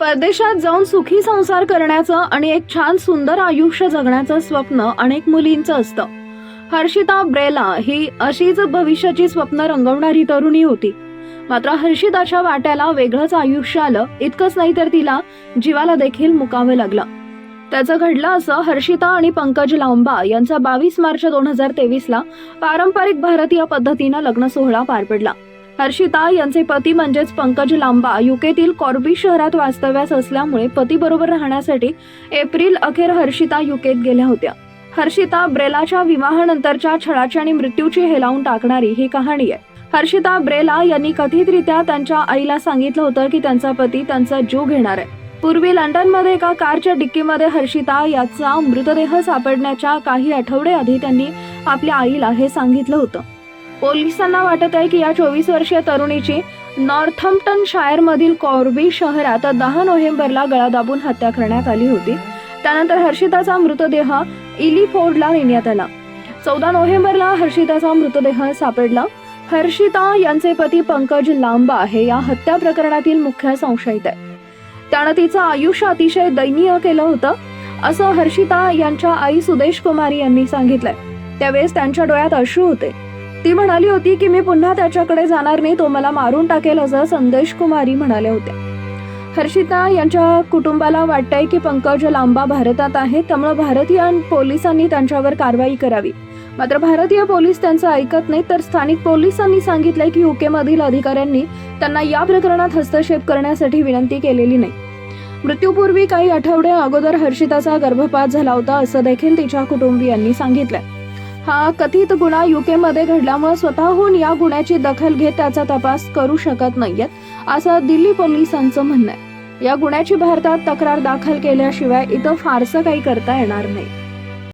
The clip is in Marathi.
परदेशात जाऊन सुखी संसार करण्याचं आणि एक छान सुंदर आयुष्य जगण्याचं स्वप्न अनेक मुलींचं असतं. हर्षिता ब्रेला ही अशीच भविष्याची स्वप्न रंगवणारी तरुणी होती. मात्र हर्षिताच्या वाट्याला वेगळंच आयुष्य आलं इतकंच नाही तर तिला जीवाला देखील मुकावं लागलं. त्याचं घडलं असं हर्षिता आणि पंकज लांबा यांचा बावीस मार्च दोन हजार तेवीस ला पारंपरिक भारतीय पद्धतीनं लग्न सोहळा पार पडला. हर्षिता यांचे पती म्हणजेच पंकज लांबा युकेतील कॉर्बी शहरात वास्तव्यास असल्यामुळे पतीबरोबर राहण्यासाठी एप्रिल अखेर हर्षिता युकेत गेल्या होत्या. हर्षिता ब्रेलाच्या विवाहानंतरच्या छळाची आणि मृत्यूची हेलावून टाकणारी ही कहाणी आहे. हर्षिता ब्रेला यांनी कथितरित्या त्यांच्या आईला सांगितलं होतं की त्यांचा पती त्यांचा जीव घेणार आहे. पूर्वी लंडनमध्ये एका कारच्या डिक्कीमध्ये हर्षिता याचा मृतदेह सापडण्याच्या काही आठवडे आधी त्यांनी आपल्या आईला हे सांगितलं होतं. पोलिसांना वाटत आहे की या चोवीस वर्षीय तरुणीची नॉर्थम्प्टन शायर मधील कॉर्बी शहरात दहा नोव्हेंबरला गळा दाबून हत्या करण्यात आली होती. त्यानंतर हर्षिताचा मृतदेह इलिफोर्डला नेण्यात आला. चौदा नोव्हेंबरला हर्षिताचा मृतदेह सापडला. हर्षिता यांचे पती पंकज लांबा हे या हत्या प्रकरणातील मुख्य संशयित आहे त्यानं तिचं आयुष्य अतिशय दयनीय केलं होतं असं हर्षिता यांच्या आई सुदेश कुमारी यांनी सांगितलंय. त्यावेळेस त्यांच्या डोळ्यात अश्रू होते. ती म्हणाली होती की मी पुन्हा त्याच्याकडे जाणार नाही तो मला मारून टाकेल असं संदेश कुमारी म्हणाल्या होत्या. हर्षिता यांच्या कुटुंबाला वाटतंय की पंकज लांबा भारतात आहे त्यामुळे भारतीय पोलिसांनी त्यांच्यावर कारवाई करावी. मात्र भारतीय पोलीस त्यांचं ऐकत नाही तर स्थानिक पोलिसांनी सांगितलंय की युके मधील अधिकाऱ्यांनी त्यांना या प्रकरणात हस्तक्षेप करण्यासाठी विनंती केलेली नाही. मृत्यूपूर्वी काही आठवडे अगोदर हर्षिताचा गर्भपात झाला होता असं देखील तिच्या कुटुंबियांनी सांगितलंय. हा कथित गुन्हा युके मध्ये घडल्यामुळे स्वतःहून या गुन्ह्याची दखल घेत त्याचा तपास करू शकत नाहीयेत असं दिल्ली पोलिसांचं म्हणणं आहे. या गुन्ह्याची भारतात तक्रार दाखल केल्याशिवाय इथं फारसं काही करता येणार नाही.